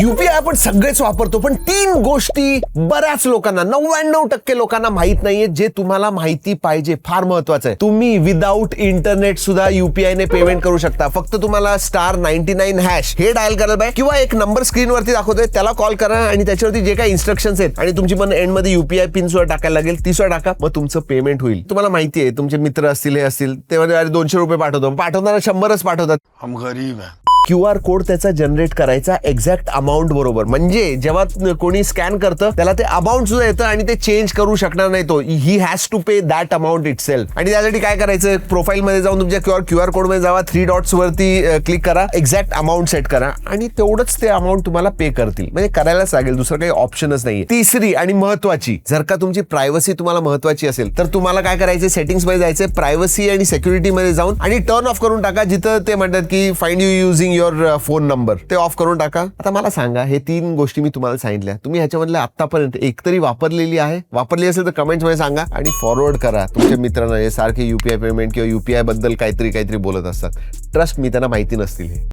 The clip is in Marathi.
युपीआय आपण सगळेच वापरतो पण तीन गोष्टी बऱ्याच लोकांना नव्याण्णव टक्के लोकांना माहीत नाहीये जे तुम्हाला माहिती पाहिजे फार महत्वाचं आहे. तुम्ही विदाऊट इंटरनेट सुद्धा युपीआय ने पेमेंट करू शकता. फक्त तुम्हाला स्टार नाईन्टी नाईन हॅश हे डायल करायला पाहिजे किंवा एक नंबर स्क्रीनवरती दाखवतोय त्याला कॉल करा आणि त्याच्यावरती जे काही इन्स्ट्रक्शन्स आहेत आणि तुमची पण एंडमध्ये युपीआय पिन सुद्धा टाकायला लागेल ती सुद्धा टाका मग तुमचं पेमेंट होईल. तुम्हाला माहिती आहे तुमचे मित्र असतील हे असतील ते म्हणजे दोनशे रुपये पाठवतो. पाठवताना शंभरच पाठवतात. हम गरीब आहे क्यू आर कोड त्याचा जनरेट करायचा एक्झॅक्ट अमाऊंट बरोबर. म्हणजे जेव्हा कोणी स्कॅन करतं त्याला ते अमाऊंट सुद्धा येतं आणि ते चेंज करू शकणार नाही तो. He has to pay that amount itself आणि त्यासाठी काय करायचं? प्रोफाईल मध्ये जाऊन तुमच्या क्यू आर क्यू आर कोडमध्ये जावा. थ्री डॉट्स वरती क्लिक करा. एक्झॅक्ट अमाऊंट सेट करा. आणि तेवढंच ते अमाऊंट तुम्हाला पे करतील. म्हणजे करायलाच लागेल. दुसरं काही ऑप्शनच नाही तिसरी आणि महत्वाची. जर का तुमची प्रायव्हसी तुम्हाला महत्वाची असेल तर तुम्हाला काय करायचे सेटिंग्समध्ये जायचं प्रायव्हसी आणि सेक्युरिटी मध्ये जाऊन आणि टर्न ऑफ करून टाका. जिथं ते म्हणतात की find you using your phone number ते ऑफ करून टाका. आता मला सांगा हे तीन गोष्टी मी तुम्हाला सांगितल्या. तुम्ही ह्याच्यामधल्या आतापर्यंत एक तरी वापरलेली आहे. वापरली असेल तर कमेंट्समध्ये सांगा आणि फॉरवर्ड करा. तुमच्या मित्रांना हे सारखे युपीआय पेमेंट किंवा युपीआयबद्दल काहीतरी काहीतरी बोलत असतात. ट्रस्ट मी त्यांना माहिती नसतील हे.